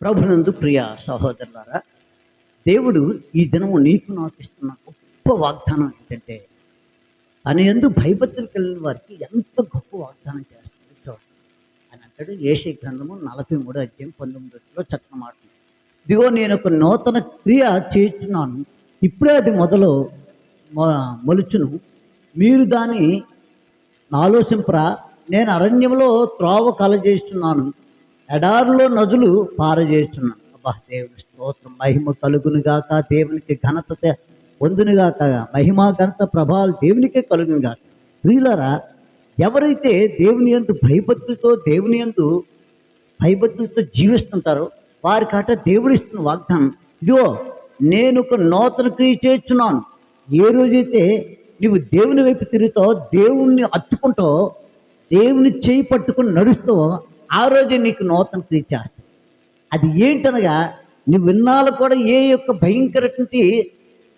ప్రభునందు ప్రియ సహోదరులారా దేవుడు ఈ దినము నీకు నాకు ఇస్తున్న గొప్ప వాగ్దానం ఏంటంటే అని ఎందు భయభక్తులు కలిగిన వారికి ఎంత గొప్ప వాగ్దానం చేస్తుంది చూడండి. అని అంటాడు ఏషే గ్రంథము నలభై మూడు అధ్యాయం పంతొమ్మిదిలో చక్కన మాట. ఇదిగో నేను ఒక నూతన క్రియ చేస్తున్నాను ఇప్పుడే అది మొదలు మొలుచును. మీరు దాన్ని ఆలోచింపరా నేను అరణ్యంలో త్రోవ కలజేస్తున్నాను ఎడారిలో నదులు పారజేస్తున్నాను అబ్బా దేవుని స్తోత్రం. మహిమ కలుగునుగాక దేవునికి ఘనత పొందునుగాక మహిమా మహిమ ఘనత ప్రభావాలు దేవునికే కలుగునుగాక ప్రియులరా ఎవరైతే దేవుని యందు భయభక్తులతో దేవుని యందు భయభక్తులతో జీవిస్తుంటారో వారి కాట దేవుడిస్తున్న వాగ్దానం ఇదిగో నేను ఒక నూతన క్రియ చేస్తున్నాను. ఏ రోజైతే నువ్వు దేవుని వైపు తిరుగుతావు దేవుణ్ణి అత్తుకుంటావు దేవుని చేయి పట్టుకుని నడుస్తావో ఆ రోజే నీకు నూతన క్రియ చేస్తాను అది ఏంటనగా నువ్వు విన్నాళ్ళు కూడా ఏ యొక్క భయంకరటువంటి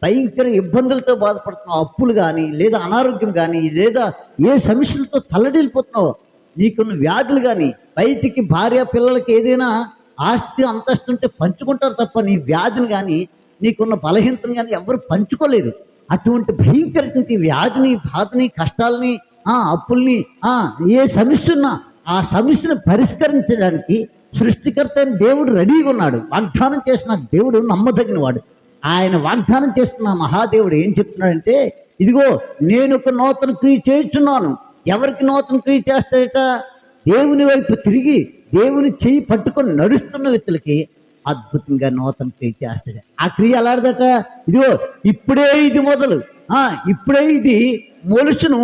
భయంకర ఇబ్బందులతో బాధపడుతున్నావు అప్పులు కానీ లేదా అనారోగ్యం కానీ లేదా ఏ సమస్యలతో తల్లడిల్లిపోతున్నావు నీకున్న వ్యాధులు కానీ బయటికి భార్య పిల్లలకి ఏదైనా ఆస్తి అంతస్తు ఉంటే పంచుకుంటారు తప్ప నీ వ్యాధిని కానీ నీకున్న బలహీనతను కానీ ఎవరు పంచుకోలేరు. అటువంటి భయంకరటువంటి వ్యాధిని బాధని కష్టాలని అప్పుల్ని ఏ సమస్య ఉన్నా ఆ సమస్యను పరిష్కరించడానికి సృష్టికర్త అయిన దేవుడు రెడీగా ఉన్నాడు. వాగ్దానం చేసిన దేవుడు నమ్మదగినవాడు ఆయన వాగ్దానం చేస్తున్న మహాదేవుడు ఏం చెప్తున్నాడంటే ఇదిగో నేను ఒక నూతన క్రియ చేస్తున్నాను. ఎవరికి నూతన క్రియ చేస్తాడట? దేవుని వైపు తిరిగి దేవుని చెయ్యి పట్టుకొని నడుస్తున్న వ్యక్తులకి అద్భుతంగా నూతన క్రియ చేస్తాడు. ఆ క్రియ ఎలాంటిదట ఇదిగో ఇప్పుడే ఇది మొదలు. ఇప్పుడే ఇది మొలుసును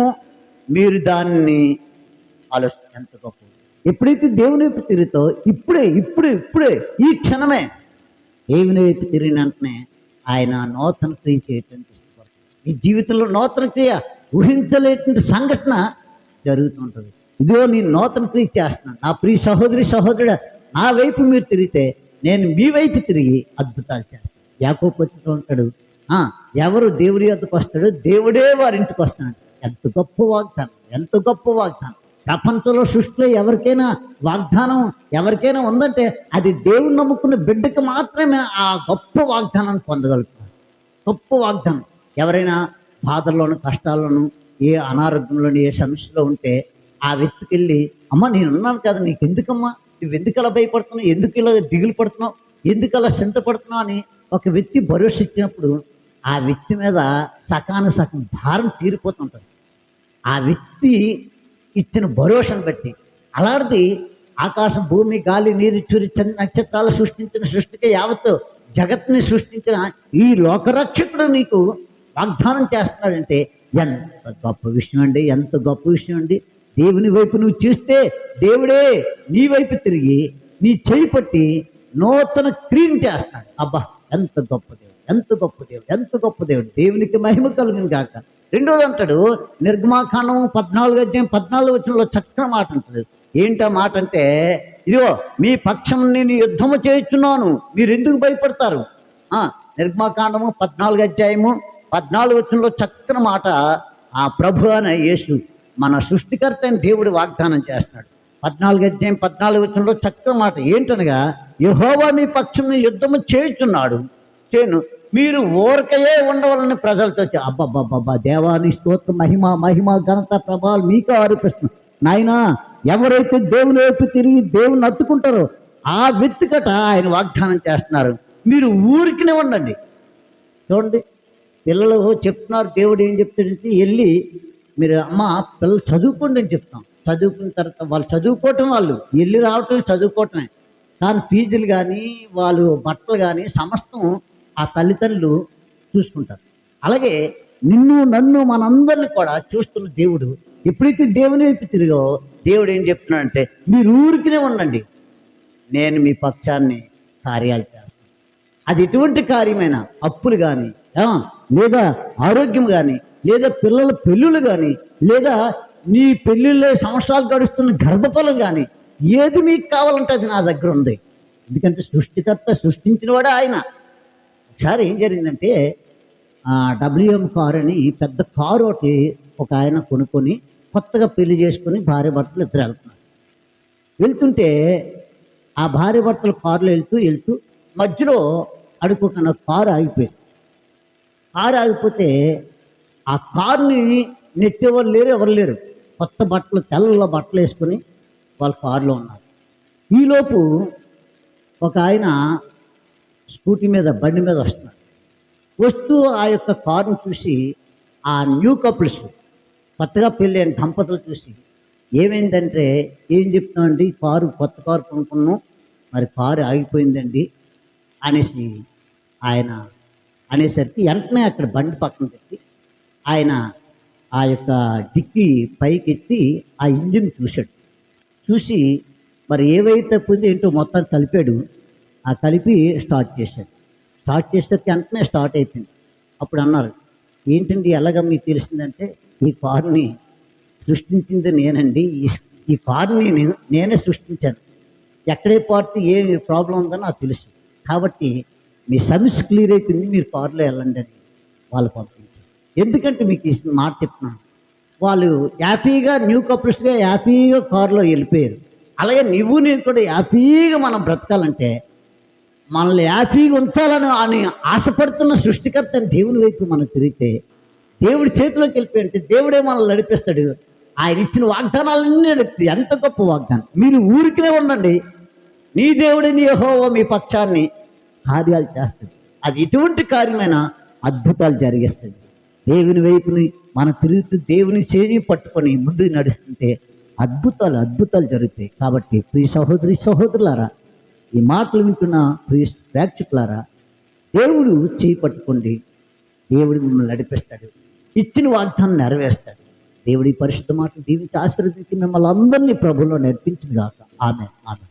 మీరు దాన్ని ఆలోచన ఎంత గొప్ప ఎప్పుడైతే దేవుని వైపు తిరుగుతో ఇప్పుడే ఇప్పుడే ఇప్పుడే ఈ క్షణమే దేవుని వైపు తిరిగిన వెంటనే ఆయన నూతన క్రియ చేయటానికి ఇష్టపడుతుంది ఈ జీవితంలో నూతన క్రియ ఊహించలేటువంటి సంఘటన జరుగుతుంటుంది ఇదిగో నేను నూతన క్రియ చేస్తున్నాను. నా ప్రియ సహోదరి సహోదరుడు నా వైపు మీరు తిరిగితే నేను మీ వైపు తిరిగి అద్భుతాలు చేస్తాను. యాకోపతితో ఉంటాడు "ఆ, ఎవరు దేవుడి యొక్కకు వస్తాడు దేవుడే వారి ఇంటికి వస్తాడు ఎంత గొప్ప వాగ్దానం ఎంత గొప్ప వాగ్దానం. ప్రపంచంలో సృష్టిలో ఎవరికైనా వాగ్దానం ఎవరికైనా ఉందంటే అది దేవుడు నమ్ముకున్న బిడ్డకి మాత్రమే ఆ గొప్ప వాగ్దానాన్ని పొందగలుగుతారు గొప్ప వాగ్దానం. ఎవరైనా బాధల్లోనూ కష్టాల్లోనూ ఏ అనారోగ్యంలోను ఏ సమస్యలో ఉంటే ఆ వ్యక్తికి వెళ్ళి అమ్మ నేను ఉన్నాను కదా నీకు ఎందుకమ్మా నువ్వు ఎందుకు అలా భయపడుతున్నావు? ఎందుకు ఇలా దిగులు పడుతున్నావు? ఎందుకు అలా చింతపడుతున్నావు అని ఒక వ్యక్తి భరోసా ఇచ్చినప్పుడు ఆ వ్యక్తి మీద సకాన సకం భారం తీరిపోతుంటుంది. ఆ వ్యక్తి ఇచ్చిన భరోసాను బట్టి. అలాంటిది ఆకాశం భూమి గాలి నీరు చూరి చంద్ర నక్షత్రాలు సృష్టించిన సృష్టికి యావత్తు జగత్ని సృష్టించిన ఈ లోకరక్షకుడు నీకు వాగ్దానం చేస్తున్నాడంటే ఎంత గొప్ప విషయం అండి ఎంత గొప్ప విషయం అండి. దేవుని వైపు నువ్వు చూస్తే దేవుడే నీ వైపు తిరిగి నీ చేయి పట్టి నూతన క్రియను చేస్తాడు. అబ్బా ఎంత గొప్ప దేవుడు ఎంత గొప్ప దేవుడు ఎంత గొప్ప దేవుడు. దేవునికి మహిమ కలుగును కాక రెండోది అంటాడు పద్నాలుగు అధ్యాయం పద్నాలుగు వచ్చినలో చక్కని మాట ఉంటుంది. ఏంటా మాట అంటే ఇదిగో మీ పక్షం నేను యుద్ధము చేస్తున్నాను మీరు ఎందుకు భయపడతారు? నిర్మాకాండము నిర్గమాకాండము పద్నాలుగు అధ్యాయము పద్నాలుగు వచ్చినలో చక్కని మాట ఆ ప్రభు అనే యేసు మన సృష్టికర్త అని దేవుడు వాగ్దానం చేస్తున్నాడు పద్నాలుగు అధ్యాయం పద్నాలుగు వచ్చినలో చక్కని మాట ఏంటనగా యహోవా మీ పక్షం యుద్ధము చేయుచున్నాడు చేను మీరు ఊరకయే ఉండవాలని ప్రజలతో అబ్బబ్బబ్బబ్బా దేవాని స్తోత్ర మహిమ మహిమ ఘనత ప్రభావాలు మీకు ఆరోపిస్తున్నాం. నాయనా ఎవరైతే దేవుని వైపు తిరిగి దేవుని అత్తుకుంటారో ఆ వెత్తుకట ఆయన వాగ్దానం చేస్తున్నారు. మీరు ఊరికినే ఉండండి. చూడండి పిల్లలు చెప్తున్నారు దేవుడు ఏం చెప్తాడంటే వెళ్ళి మీరు అమ్మ పిల్లలు చదువుకోండి అని చెప్తాం. చదువుకున్న తర్వాత వాళ్ళు చదువుకోవటం వాళ్ళు. వెళ్ళి రావటం చదువుకోవటమే. కానీ ఫీజులు కానీ వాళ్ళు బట్టలు కానీ సమస్తం ఆ తల్లిదండ్రులు చూసుకుంటారు. అలాగే నిన్ను నన్ను మనందరిని కూడా చూస్తున్న దేవుడు ఎప్పుడైతే దేవుని వైపు తిరిగో దేవుడు ఏం చెప్తున్నాడంటే మీరు ఊరికినే ఉండండి. నేను మీ పక్షాన్ని కార్యాలు చేస్తాను. అది ఎటువంటి కార్యమైనా అప్పులు కానీ లేదా ఆరోగ్యం కానీ లేదా పిల్లల పెళ్ళిళ్ళు కానీ లేదా నీ పెళ్ళిళ్ళే సంవత్సరాలు గడుస్తున్న గర్భఫలం కానీ ఏది మీకు కావాలంటే అది నా దగ్గర ఉంది. ఎందుకంటే సృష్టికర్త సృష్టించినవాడే ఆయన. ఒకసారి ఏం జరిగిందంటే డబ్ల్యూఎం కార్ అని పెద్ద కారు ఒకటి ఒక ఆయన కొనుక్కొని కొత్తగా పెళ్ళి చేసుకుని భార్య భర్తలు ఇద్దరు వెళ్తున్నారు. వెళ్తుంటే ఆ భార్య భర్తలు కారులో వెళ్తూ వెళ్తూ మధ్యలో అడుక్కోకుండా కారు ఆగిపోయింది. కారు ఆగిపోతే ఆ కారుని నెట్టేవారు లేరు ఎవరు లేరు. కొత్త బట్టలు తెల్ల బట్టలు వేసుకొని వాళ్ళ కారులో ఉన్నారు. ఈలోపు ఒక ఆయన స్కూటీ మీద బండి మీద వస్తున్నాడు వస్తూ ఆ యొక్క కారును చూసి ఆ న్యూ కపుల్స్ కొత్తగా పెళ్ళైన దంపతులు చూసి ఏమైందంటే ఏం చెప్తామండి కారు కొత్త కారు కొనుక్కున్నాం. మరి కారు ఆగిపోయిందండి. అనేసి ఆయన అనేసరికి వెంటనే అక్కడ బండి పక్కన పెట్టి ఆయన ఆ యొక్క డిక్కీ పైకి ఎత్తి ఆ ఇంజిన్ చూశాడు. చూసి మరి ఏవైతే పొంది ఏంటో మొత్తాన్ని కలిపాడు. ఆ కలిపి స్టార్ట్ చేశాడు. స్టార్ట్ చేసేసరికి వెంటనే స్టార్ట్ అయిపోయింది. అప్పుడు అన్నారు ఏంటండి ఎలాగ మీకు తెలిసిందంటే ఈ కారుని సృష్టించింది నేనండి. ఈ ఈ కారుని నేను నేనే సృష్టించాను. ఎక్కడే పార్టీ ఏ ప్రాబ్లం ఉందో నాకు తెలుసు. కాబట్టి మీ సర్వీస్ క్లియర్ అయిపోయింది మీరు కారులో వెళ్ళండి అని వాళ్ళు పంపించారు. ఎందుకంటే మీకు ఈ మాట చెప్తున్నాను. వాళ్ళు హ్యాపీగా న్యూ కపుల్స్గా హ్యాపీగా కారులో వెళ్ళిపోయారు. అలాగే నువ్వు నేను కూడా హ్యాపీగా మనం బ్రతకాలంటే మనల్ని హ్యాపీగా ఉంచాలని అని ఆశపడుతున్న సృష్టికర్త అని దేవుని వైపు మనం తిరిగితే దేవుడి చేతిలోకి వెళ్ళిపోయి అంటే దేవుడే మనల్ని నడిపిస్తాడు. ఆయన ఇచ్చిన వాగ్దానాలన్నీ నడుపుతాయి ఎంత గొప్ప వాగ్దానం. మీరు ఊరికినే ఉండండి. నీ దేవుడి నీ యెహోవా మీ పక్షాన్ని కార్యాలు చేస్తుంది అది ఎటువంటి కార్యమైనా అద్భుతాలు జరిగిస్తుంది దేవుని వైపుని మన తిరుగుతూ దేవుని చేయి పట్టుకొని ముందుకు నడుస్తుంటే అద్భుతాలు అద్భుతాలు జరుగుతాయి. కాబట్టి ప్రియ సహోదరి సహోదరులారా ఈ మాటలు వింటున్న ప్రియ ప్రేక్షకులారా దేవుడు చేయి పట్టుకోండి. దేవుడు మిమ్మల్ని నడిపిస్తాడు. ఇచ్చిన వాగ్దానం నెరవేరుస్తాడు. దేవుడి పరిశుద్ధ మాటలు దీవించి ఆశీర్వదించి మిమ్మల్ని అందరినీ ప్రభులో నడిపించిన కాక ఆమె ఆమె